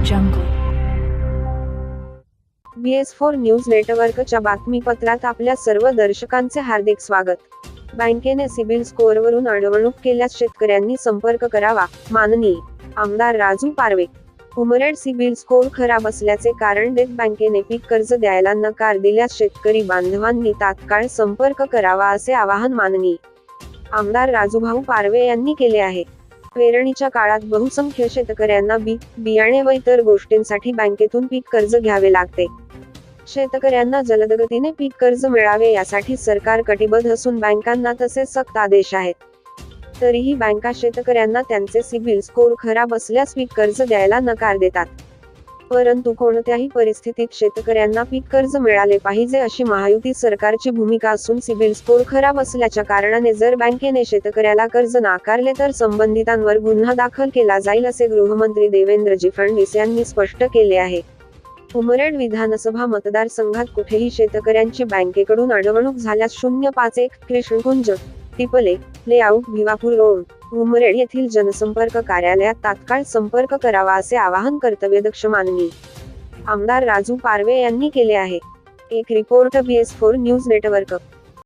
बी BS four news नेटवर्कच्या बातमीपत्रात आपल्या सर्व दर्शकांचे हार्दिक स्वागत. बँकेने सिबिल स्कोअरवरून अडवणूक केल्यास शेतकऱ्यांनी संपर्क करावा माननीय आमदार राजू पारवे. उमरेड सिबिल स्कोर खराब असल्याचे कारण देत बँकेने पीक कर्ज द्यायला नकार दिल्यास शेतकरी बांधवांनी तात्काळ संपर्क करावा असे आवाहन माननीय आमदार राजूभाऊ पारवे यांनी केले आहे. पेरणीच्या काळात बहुसंख्य शेतकऱ्यांना बी बियाणे व इतर गोष्टींसाठी बँकेतून पीक कर्ज घ्यावे लागते. शेतकऱ्यांना जलदगतीने पीक कर्ज मिळावे यासाठी सरकार कटिबद्ध असून बँकांना तसे सक्त आदेश आहेत. तरीही बँका शेतकऱ्यांना त्यांचे सिबिल स्कोअर खराब असल्यास पीक कर्ज द्यायला नकार देतात. परंतु कोणत्याही परिस्थितीत शेतकऱ्यांना पीक कर्ज मिळाले पाहिजे अशी महायुती सरकारची भूमिका असून सिबिल स्कोअर खराब असल्याच्या कारणाने जर बँकेने शेतकऱ्याला कर्ज नाकारले तर संबंधितांवर गुन्हा दाखल केला जाईल असे गृहमंत्री देवेंद्रजी फडणवीस यांनी स्पष्ट केले आहे. उमरेड विधानसभा मतदारसंघात कुठेही शेतकऱ्यांची बँकेकडून अडवणूक झाल्यास शून्य पाच एक कृष्णकुंज टिपले लेआउट भिवापूर रोड उमरेड येथील जनसंपर्क कार्यालयात तात्काळ संपर्क करावा असे आवाहन कर्तव्यदक्ष माननीय आमदार राजू पारवे यांनी केले आहे. एक report B S four news network.